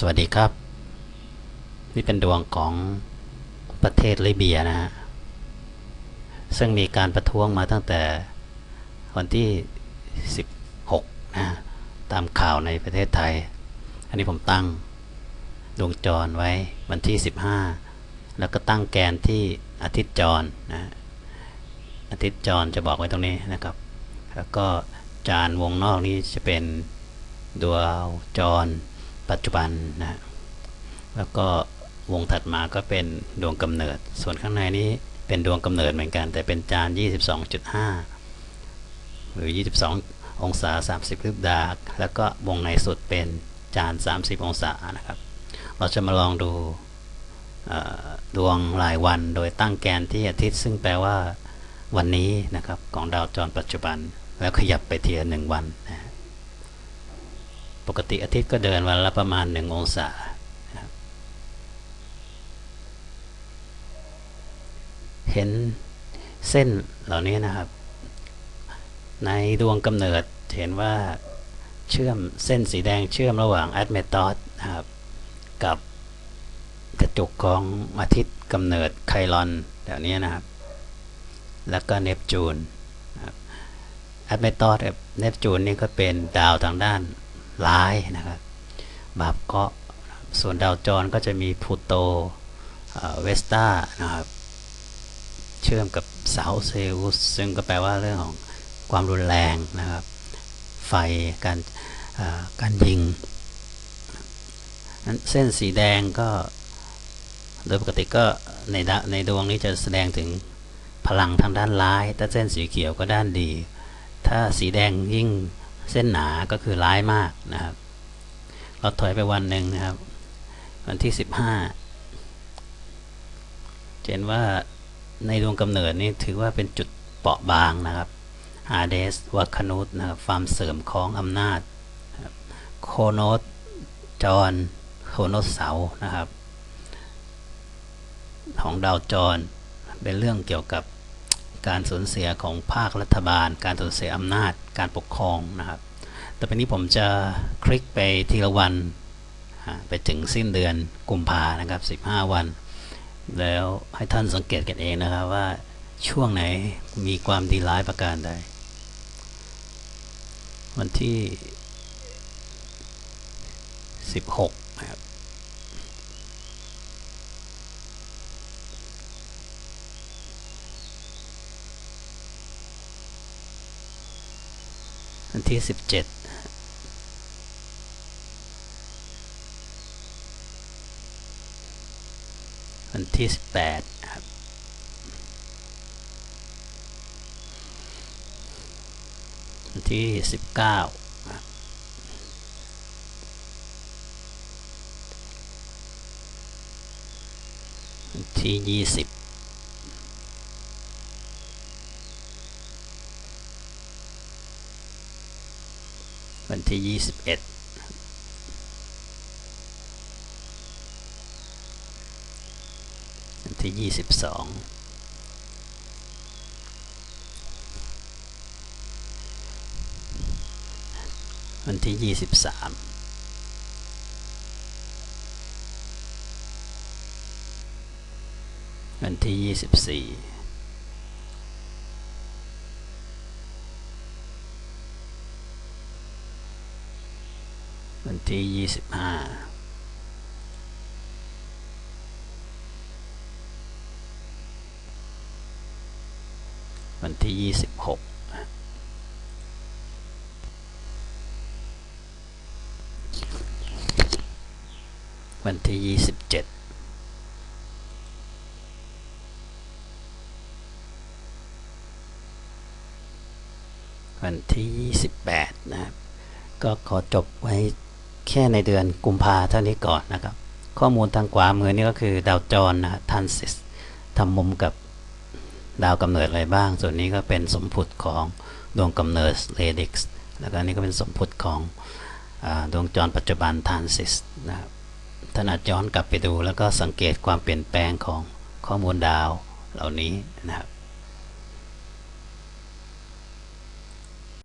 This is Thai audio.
สวัสดีครับ นี่เป็นดวงของประเทศลิเบียนะฮะซึ่งมีการประท้วงมาตั้งแต่วันที่ 16 นะตามข่าวในประเทศไทย อันนี้ผมตั้งดวงจรไว้วันที่ 15 แล้วก็ตั้งแกนที่อาทิตย์จรนะอาทิตย์จรจะบอกไว้ตรงนี้นะครับ แล้วก็จานวงนอกนี้จะเป็นดวงจร ปัจจุบันนะแล้วก็วงถัดมาก็เป็นดวงกำเนิด ส่วนข้างในนี้เป็นดวงกำเนิดเหมือนกัน แต่เป็นจาน 22.5 หรือ 22 องศา 30ลิบดาร์กแล้วก็วงในสุดเป็นจาน 30 องศานะครับ เราจะมาลองดูดวงรายวันโดยตั้งแกนที่อาทิตย์ ซึ่งแปลว่าวันนี้นะครับของดาวจรปัจจุบัน แล้วขยับไปเทียหนึ่งวันนะ ปกติอาทิตย์ก็เดินวันละประมาณหนึ่งองศาเห็นเส้นเหล่านี้นะครับ ในดวงกำเนิดเห็นว่าเชื่อมเส้นสีแดงเชื่อมระหว่างแอดเมตอสนะครับกับกระจุกของอาทิตย์กำเนิดไคลอนแถวนี้นะครับ แล้วก็เนปจูนแอดเมตอสกับเนปจูนนี่ก็เป็นดาวทางด้าน ร้ายนะครับบาปเกาะส่วนดาวจรก็จะมีพูโตเวสตานะครับเชื่อมกับเสาเซอุสซึ่งก็แปลว่าเรื่องของความรุนแรงนะครับ ไฟการการยิงเส้นสีแดงก็โดยปกติก็ในในดวงนี้จะแสดงถึงพลังทางด้านร้าย ถ้าเส้นสีเขียวก็ด้านดี ถ้าสีแดงยิ่ง เส้นหนาก็คือร้ายมากนะครับ เราถอยไปวันหนึ่งนะครับ วันที่สิบห้าเห็นว่าในดวงกำเนิดนี้ถือว่าเป็นจุดเปราะบางนะครับอาเดสวัคนุตนะครับความเสริมของอำนาจ โคโนสจรโคโนสเสานะครับ ของดาวจร เป็นเรื่องเกี่ยวกับ การสูญเสียของภาครัฐบาล การสูญเสียอำนาจ การปกครองนะครับแต่เป็นนี้ผมจะคลิกไปทีละวันไปถึงสิ้นเดือนกุมภานะครับ 15 วัน แล้วให้ท่านสังเกตกันเองนะครับว่าช่วงไหนมีความดีร้ายประการใด วันที่ 16นะครับ วันที่สิบเจ็ดวันที่สิบแปดครับวันที่สิบเก้าวันที่ยี่สิบ วันที่ 21 วันที่ 22วันที่ 23 วันที่ 24 วันที่ยี่สิบห้าวันที่ยี่สิบหกวันที่ยี่สิบเจ็ดวันที่ยี่สิบแปดนะครับ ก็ขอจบไว้ แค่ในเดือนกุมภาเท่านี้ก่อนนะครับ ข้อมูลทางขวามือนี่ก็คือดาวจรนะทันซิสทำมุมกับดาวกำเนิดอะไรบ้าง ส่วนนี้ก็เป็นสมพุติของดวงกำเนิดเรดิกส์แล้วก็นี่ก็เป็นสมพุติของอดวงจรปัจจุบันทันซิสนะครับท่านอาจย้อนกลับไปดูแล้วก็สังเกตความเปลี่ยนแปลงของข้อมูลดาวเหล่านี้นะครับ